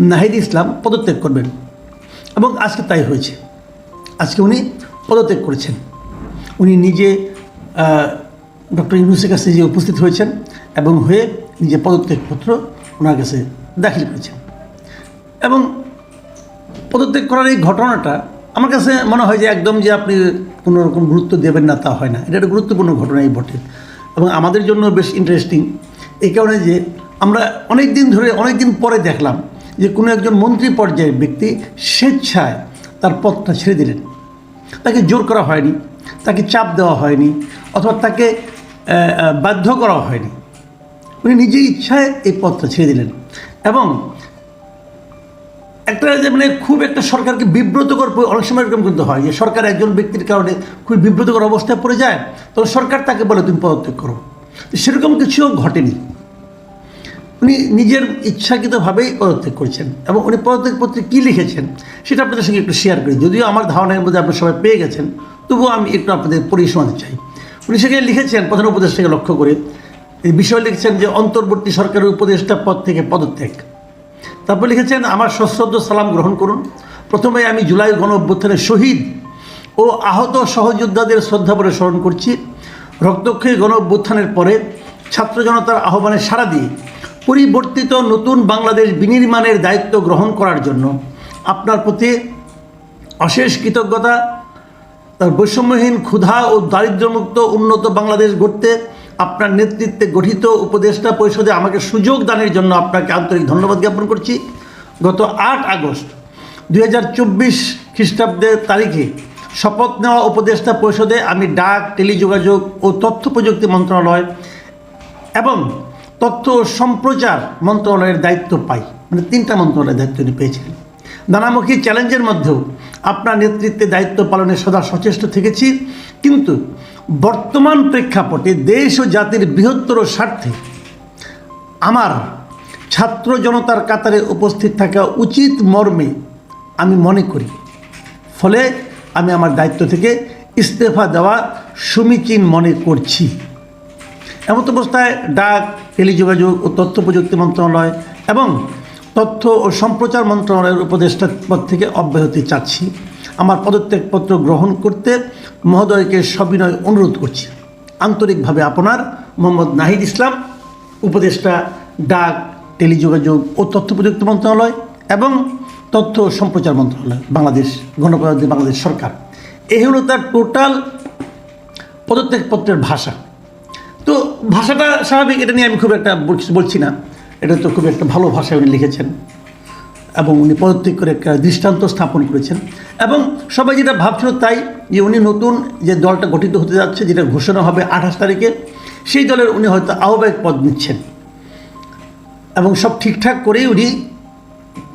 নাহিদ ইসলাম পদত্যাগ করবেন। এবং আজকে তাই হয়েছে। আজকে উনি পদত্যাগ করেছেন। উনি নিজে ডক্টর ইউনুসের কাছে যে উপস্থিত হয়েছেন এবং হয়ে নিজে পদত্যাগপত্র ওনার কাছে দাখিল করেছেন। এবং পদত্যাগ করার এই ঘটনাটা আমার কাছে মনে হয় যে একদম যে আপনি কোনো রকম গুরুত্ব দেবেন না তা হয় না। এটা একটা গুরুত্বপূর্ণ ঘটনাই বটে। এবং আমাদের জন্য বেশ ইন্টারেস্টিং এই কারণে যে আমরা অনেক দিন ধরে, অনেক দিন পরে দেখলাম যে কোনো একজন মন্ত্রী পর্যায়ের ব্যক্তি স্বেচ্ছায় তার পথটা ছেড়ে দিলেন। তাকে জোর করা হয়নি, তাকে চাপ দেওয়া হয়নি, অথবা তাকে বাধ্য করা হয়নি। উনি নিজের ইচ্ছায় এই পথটা ছেড়ে দিলেন এবং একটা মানে খুব একটা সরকারকে বিব্রতকর অনেক সময় এরকম কিন্তু হয় যে সরকার একজন ব্যক্তির কারণে খুব বিব্রতকর অবস্থায় পড়ে যায় তখন সরকার তাকে বলে, তুমি পদত্যাগ করো। সেরকম কিছুও ঘটেনি। উনি নিজের ইচ্ছাকৃতভাবেই পদত্যাগ করেছেন এবং উনি পদত্যাগ পত্রে কী লিখেছেন সেটা আপনাদের সঙ্গে একটু শেয়ার করি। যদিও আমার ধারণার মধ্যে আপনারা সবাই পেয়ে গেছেন, তবুও আমি একটু আপনাদের শোনাতে চাই। উনি সেখানে লিখেছেন, প্রধান উপদেষ্টাকে লক্ষ্য করে, এই বিষয় লিখেছেন যে, অন্তর্বর্তী সরকারের উপদেষ্টা পদ থেকে পদত্যাগ। তারপর লিখেছেন, আমার সশ্রদ্ধ সালাম গ্রহণ করুন। প্রথমে আমি জুলাই গণ অভ্যুত্থানের শহীদ ও আহত সহযোদ্ধাদের শ্রদ্ধাভরে স্মরণ করছি। রক্তক্ষয়ী গণ অভ্যুত্থানের পরে ছাত্র জনতার আহ্বানে সাড়া দিয়ে পরিবর্তিত নতুন বাংলাদেশ বিনির্মাণের দায়িত্ব গ্রহণ করার জন্য আপনার প্রতি অশেষ কৃতজ্ঞতা, তার বৈষম্যহীন ক্ষুধা ও দারিদ্র্যমুক্ত উন্নত বাংলাদেশ গড়তে আপনার নেতৃত্বে গঠিত উপদেষ্টা পরিষদে আমাকে সুযোগ দানের জন্য আপনাকে আন্তরিক ধন্যবাদ জ্ঞাপন করছি। গত আট আগস্ট দুই হাজার চব্বিশ খ্রিস্টাব্দের তারিখে শপথ নেওয়া উপদেষ্টা পরিষদে আমি ডাক, টেলিযোগাযোগ ও তথ্য প্রযুক্তি মন্ত্রণালয় এবং তথ্য সম্প্রচার মন্ত্রণালয়ের দায়িত্ব পাই। মানে তিনটা মন্ত্রণালয়ের দায়িত্ব উনি পেয়েছিলেন। নানামুখী চ্যালেঞ্জের মধ্যেও আপনার নেতৃত্বে দায়িত্ব পালনে সদা সচেষ্ট থেকেছি। কিন্তু বর্তমান প্রেক্ষাপটে দেশ ও জাতির বৃহত্তর স্বার্থে আমার ছাত্র জনতার কাতারে উপস্থিত থাকা উচিত মর্মে আমি মনে করি। ফলে আমি আমার দায়িত্ব থেকে ইস্তফা দেওয়া সমীচীন মনে করছি। এমত অবস্থায় ডাক টেলিযোগাযোগ ও তথ্য প্রযুক্তি মন্ত্রণালয় এবং তথ্য ও সম্প্রচার মন্ত্রণালয়ের উপদেষ্টা পদ থেকে অব্যাহতি চাচ্ছি। আমার পদত্যাগপত্র গ্রহণ করতে মহোদয়কে সবিনয় অনুরোধ করছি। আন্তরিকভাবে আপনার মোহাম্মদ নাহিদ ইসলাম, উপদেষ্টা ডাক টেলিযোগাযোগ ও তথ্য প্রযুক্তি মন্ত্রণালয় এবং তথ্য ও সম্প্রচার মন্ত্রণালয়, বাংলাদেশ গণপ্রজাতন্ত্রী বাংলাদেশ সরকার। এই হলো তার টোটাল পদত্যাগপত্রের ভাষা। ভাষাটা স্বাভাবিক, এটা নিয়ে আমি খুব একটা বলছি- না। এটা তো খুব একটা ভালো ভাষায় উনি লিখেছেন এবং উনি পদত্যাগ করে একটা দৃষ্টান্ত স্থাপন করেছেন। এবং সবাই যেটা ভাবছিল তাই যে উনি নতুন যে দলটা গঠিত হতে যাচ্ছে, যেটা ঘোষণা হবে আঠাশ তারিখে, সেই দলের উনি হয়তো আহ্বায়ক পদ নিচ্ছেন। এবং সব ঠিকঠাক করেই উনি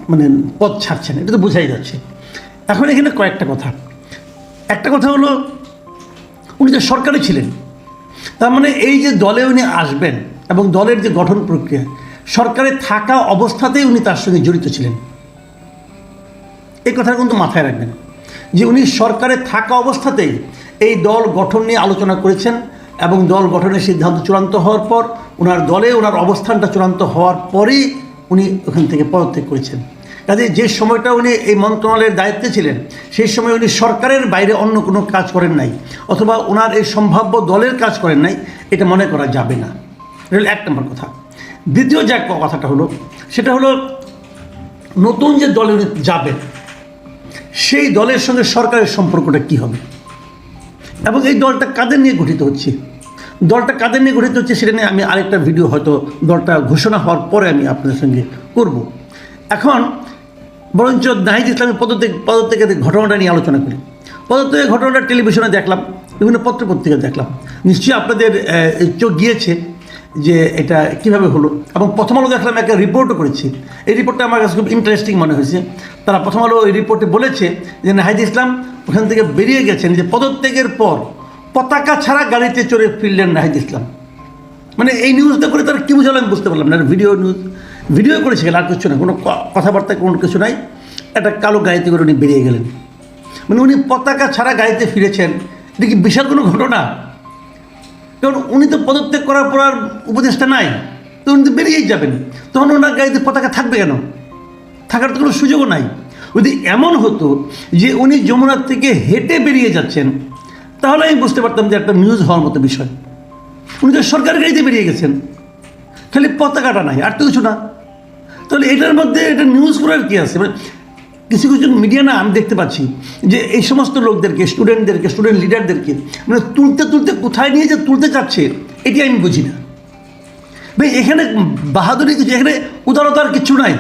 মানে পদ ছাড়ছেন, এটা তো বোঝাই যাচ্ছে। এখন এখানে কয়েকটা কথা। একটা কথা হলো, উনি তো সরকারে ছিলেন তার মানে এই যে দলে উনি আসবেন এবং দলের যে গঠন প্রক্রিয়া, সরকারে থাকা অবস্থাতেই উনি তার সঙ্গে জড়িত ছিলেন। এই কথাটা কিন্তু মাথায় রাখবেন যে উনি সরকারে থাকা অবস্থাতেই এই দল গঠন নিয়ে আলোচনা করেছেন এবং দল গঠনের সিদ্ধান্ত চূড়ান্ত হওয়ার পর ওনার দলে ওনার অবস্থানটা চূড়ান্ত হওয়ার পরেই উনি ওখান থেকে পদত্যাগ করেছেন। কাজে যে সময়টা উনি এই মন্ত্রণালয়ের দায়িত্বে ছিলেন, সেই সময় উনি সরকারের বাইরে অন্য কোনো কাজ করেন নাই, অথবা ওনার এই সম্ভাব্য দলের কাজ করেন নাই, এটা মনে করা যাবে না। এটা এক নম্বর কথা। দ্বিতীয় যে কথাটা হলো, সেটা হলো নতুন যে দলে উনি যাবেন, সেই দলের সঙ্গে সরকারের সম্পর্কটা কী হবে? এবং এই দলটা কাদের নিয়ে গঠিত হচ্ছে? দলটা কাদের নিয়ে গঠিত হচ্ছে সেটা নিয়ে আমি আরেকটা ভিডিও হয়তো দলটা ঘোষণা হওয়ার পরে আমি আপনাদের সঙ্গে করব। এখন বরঞ্চ নাহিদ ইসলামের পদত্যাগ পদত্যাগের ঘটনাটা নিয়ে আলোচনা করি। পদত্যাগের ঘটনাটা টেলিভিশনে দেখলাম, বিভিন্ন পত্রপত্রিকা দেখলাম। নিশ্চয়ই আপনাদের চোখ গিয়েছে যে এটা কীভাবে হলো। এবং প্রথম আলো দেখলাম একটা রিপোর্টও করেছি। এই রিপোর্টটা আমার কাছে খুব ইন্টারেস্টিং মনে হয়েছে। তারা প্রথম আলো এই রিপোর্টে বলেছে যে নাহিদ ইসলাম ওখান থেকে বেরিয়ে গেছেন যে পদত্যাগের পর পতাকা ছাড়া গাড়িতে চড়ে ফিরলেন নাহিদ ইসলাম। মানে এই নিউজটা করে তারা কী বুঝালো আমি বুঝতে পারলাম না। ভিডিও নিউজ ভিডিও করেছে আর কিছু না কোনো কথাবার্তা কোনো কিছু নাই। একটা কালো গাড়িতে করে উনি বেরিয়ে গেলেন। মানে উনি পতাকা ছাড়া গাড়িতে ফিরেছেন, এটা কি বিশাল কোনো ঘটনা? কারণ উনি তো পদত্যাগ করার পর আর উপদেশটা নাই, তো উনি তো বেরিয়েই যাবেন। তখন ওনার গাড়িতে পতাকা থাকবে কেন? থাকার তো কোনো সুযোগও নাই। যদি এমন হতো যে উনি যমুনার থেকে হেঁটে বেরিয়ে যাচ্ছেন, তাহলে আমি বুঝতে পারতাম যে একটা নিউজ হওয়ার মতো বিষয়। উনি তো সরকার গাড়িতে বেরিয়ে গেছেন। খালি পতাকাটা নাই, আর তো কিছু না। তাহলে এটার মধ্যে এটা নিউজ করার কী আছে? মানে কিছু কিছু মিডিয়া না আমি দেখতে পাচ্ছি যে এই সমস্ত লোকদেরকে স্টুডেন্টদেরকে স্টুডেন্ট লিডারদেরকে মানে তুলতে তুলতে কোথায় নিয়ে যে তুলতে চাচ্ছে, এটি আমি বুঝি না। ভাই, এখানে বাহাদুরি কিছু, এখানে উদারতার কিচ্ছু নাই।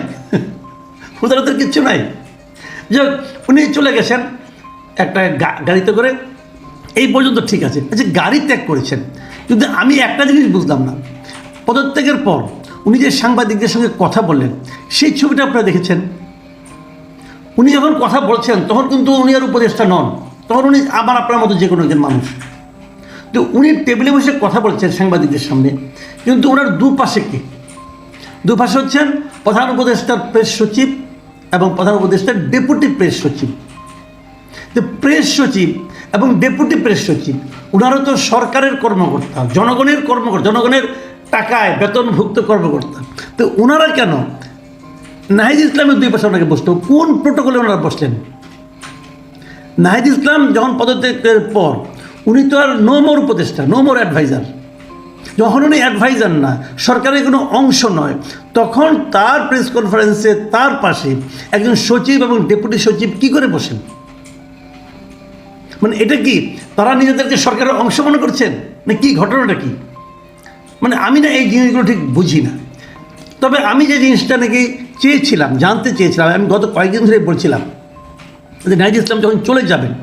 উদারতার কিচ্ছু নাই। যে উনি চলে গেছেন একটা গাড়িতে করে। এই পর্যন্ত ঠিক আছে। আচ্ছা গাড়ি ত্যাগ করেছেন। কিন্তু আমি একটা জিনিস বুঝলাম না। পদত্যাগের পর উনি যে সাংবাদিকদের সঙ্গে কথা বললেন, সেই ছবিটা আপনারা দেখেছেন? উনি যখন কথা বলছেন, তখন কিন্তু উনি আর উপদেষ্টা নন। তখন উনি আবার আপনার মতো যে কোনো একজন মানুষ। তো উনি টেবিলে বসে কথা বলছেন সাংবাদিকদের সামনে, কিন্তু ওনার দুপাশে কে? দুপাশে হচ্ছেন প্রধান উপদেষ্টার প্রেস সচিব এবং প্রধান উপদেষ্টার ডেপুটি প্রেস সচিব। তো প্রেস সচিব এবং ডেপুটি প্রেস সচিব ওনারও তো সরকারের কর্মকর্তা, জনগণের কর্মকর্তা, জনগণের টাকায় বেতনভুক্ত কর্মকর্তা। তো ওনারা কেন? নাহিদ ইসলামের দুই পাশে ওনাকে বসতো কোন প্রোটোকলে ওনারা বসলেন? নাহিদ ইসলাম যখন পদত্যাগের পর, উনি তো আর নো মোর উপদেষ্টা নো মোর অ্যাডভাইজার যখন উনি অ্যাডভাইজার না, সরকারের কোনো অংশ নয়, তখন তার প্রেস কনফারেন্সে তার পাশে একজন সচিব এবং ডেপুটি সচিব কি করে বসেন? মানে এটা কি তারা নিজেদেরকে সরকারের অংশ মনে করছেন? না কি, ঘটনাটা কি? মানে আমি না এই জিনিসগুলো ঠিক বুঝি না। তবে আমি যে জিনিসটা নাকি চেয়েছিলাম, জানতে চেয়েছিলাম, আমি গত কয়েকদিন ধরে বলছিলাম যে নাইজ ইসলাম যখন চলে যাবেন,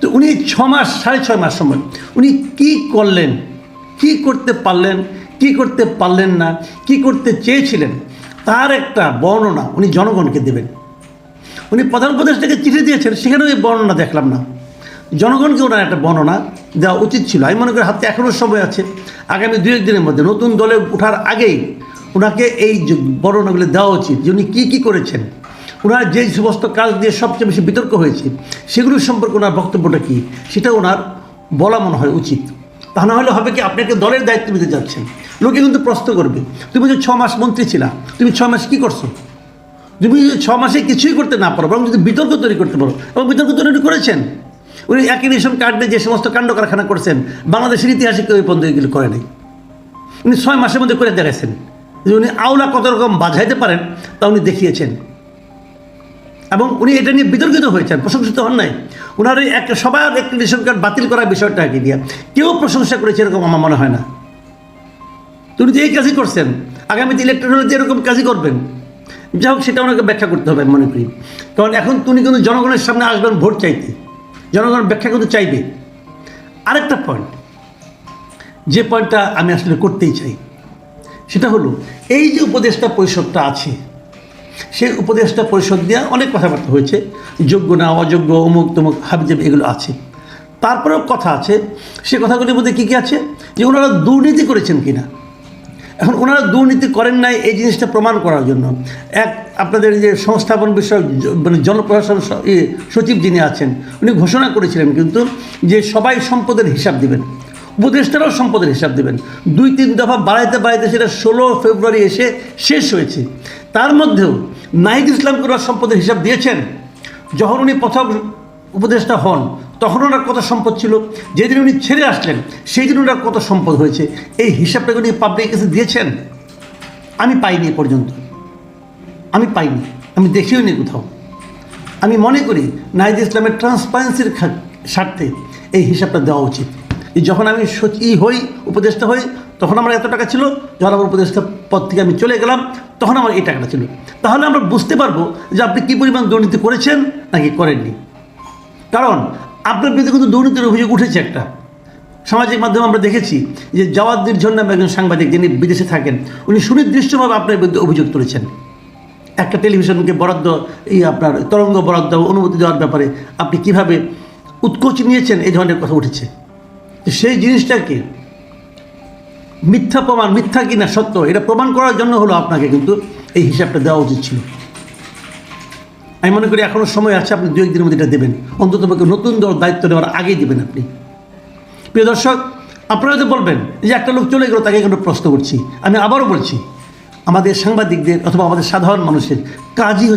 তো উনি ছ মাস, সাড়ে ছয় মাস সময়, উনি কি করলেন, কি করতে পারলেন, কি করতে পারলেন না, কি করতে চেয়েছিলেন, তার একটা বর্ণনা উনি জনগণকে দেবেন। উনি প্রধান উপদেষ্টাকে চিঠি দিয়েছেন সেখানেও এই বর্ণনা দেখলাম না। জনগণকে ওনার একটা বর্ণনা দেওয়া উচিত ছিল। আমি মনে করি হাতে এখনও সময় আছে। আগামী দু একদিনের মধ্যে নতুন দলে ওঠার আগেই ওনাকে এই বর্ণনাগুলো দেওয়া উচিত যে উনি কী কী করেছেন। ওনার যে সমস্ত কাজ দিয়ে সবচেয়ে বেশি বিতর্ক হয়েছে, সেগুলোর সম্পর্কে ওনার বক্তব্যটা কী, সেটা ওনার বলা মনে হয় উচিত। তা না হলে হবে কি আপনাকে দলের দায়িত্ব নিতে যাচ্ছেন। লোকে কিন্তু প্রশ্ন করবে, তুমি যে ছ মাস মন্ত্রী ছিলা, তুমি ছ মাস কী করছ? তুমি ছ মাসে কিছুই করতে না পারো, বরং যদি বিতর্ক তৈরি করতে পারো, এবং বিতর্ক তৈরি করেছেন উনি একই রেশন কার্ড নিয়ে যে সমস্ত কাণ্ড কারখানা করছেন, বাংলাদেশের ইতিহাসে কেউ পর্যন্ত এগুলো করে নাই। উনি ছয় মাসের মধ্যে করে দেখাচ্ছেন যে উনি আওলা কত রকম বাজাইতে পারেন তা উনি দেখিয়েছেন। এবং উনি এটা নিয়ে বিতর্কিত হয়েছেন, প্রশংসিত হন নাই। ওনার এই একটা সবার একটি রেশন কার্ড বাতিল করার বিষয়টাকে দিয়ে কেউ প্রশংসা করেছে এরকম আমার মনে হয় না। তো উনি তো এই কাজই করছেন, আগামীতে ইলেকট্রন হলে এরকম কাজই করবেন যাই হোক সেটা ওনাকে ব্যাখ্যা করতে হবে মনে করি। কারণ এখন তুমি কিন্তু জনগণের সামনে আসবেন ভোট চাইতে। জনগণ ব্যাখ্যা কিন্তু চাইবে। আরেকটা পয়েন্ট যে পয়েন্টটা আমি আসলে করতেই চাই, সেটা হলো, এই যে উপদেষ্টা পরিষদটা আছে, সেই উপদেষ্টা পরিষদ দিয়ে অনেক কথাবার্তা হয়েছে, যোগ্য না অযোগ্য, অমুক তমুক, হাবিজাব এগুলো আছে। তারপরেও কথা আছে, সে কথাগুলির মধ্যে কী কী আছে? যে ওনারা দুর্নীতি করেছেন কিনা? এখন ওনারা দুর্নীতি করেন নাই এই জিনিসটা প্রমাণ করার জন্য। এক, আপনাদের যে সংস্থাপন বিষয়ক মানে জনপ্রশাসন সচিব যিনি আছেন, উনি ঘোষণা করেছিলেন কিন্তু যে সবাই সম্পদের হিসাব দিবেন। উপদেষ্টারাও সম্পদের হিসাব দেবেন। দুই, তিন দফা বাড়াইতে বাড়াইতে সেটা ষোলো ফেব্রুয়ারি এসে শেষ হয়েছে। তার মধ্যেও নাহিদ ইসলামকে ওরা সম্পদের হিসাব দিয়েছেন। যখন উনি প্রথম উপদেষ্টা হন তখন ওনার কত সম্পদ ছিল? যেদিন উনি ছেড়ে আসলেন সেই দিন ওনার কত সম্পদ হয়েছে? এই হিসাবটাকে উনি পাবলিক কাছে দিয়েছেন? আমি পাইনি পর্যন্ত। আমি পাইনি। আমি দেখিও নি কোথাও। আমি মনে করি নাহিদ ইসলামের ট্রান্সপারেন্সির স্বার্থে এই হিসাবটা দেওয়া উচিত। যখন আমি সচি ই হই, উপদেষ্টা হই, তখন আমার এত টাকা ছিল, যখন আমার উপদেষ্টা পদ থেকে আমি চলে গেলাম, তখন আমার এই টাকাটা ছিল। তাহলে আমরা বুঝতে পারব যে আপনি কী পরিমাণ দুর্নীতি করেছেন নাকি করেননি। কারণ আপনার বিরুদ্ধে কিন্তু দুর্নীতির অভিযোগ উঠেছে একটা। সামাজিক মাধ্যমে আমরা দেখেছি যে জওয়াদ্দির জন্য একজন সাংবাদিক যিনি বিদেশে থাকেন, উনি সুনির্দিষ্টভাবে আপনার বিরুদ্ধে অভিযোগ তুলেছেন। একটা টেলিভিশনকে বরাদ্দ, এই আপনার তরঙ্গ বরাদ্দ, অনুমতি দেওয়ার ব্যাপারে আপনি কীভাবে উৎকোচ নিয়েছেন, এই ধরনের কথা উঠেছে। সেই জিনিসটাকে মিথ্যা প্রমাণ, মিথ্যা কিনা সত্য, এটা প্রমাণ করার জন্য হলো আপনাকে কিন্তু এই হিসাবটা দেওয়া উচিত ছিল। আমি মনে করি এখনও সময় আছে, আপনি দু একদিনের মধ্যে এটা দেবেন। অন্তত নতুন দল দায়িত্ব নেওয়ার আগে দেবেন আপনি। প্রিয় দর্শক, আপনারা তো বলবেন যে একটা লোক চলে গেল, তাকে কোনো প্রশ্ন করছি। আমি আবারও বলছি, আমাদের সাংবাদিকদের অথবা আমাদের সাধারণ মানুষের কাজই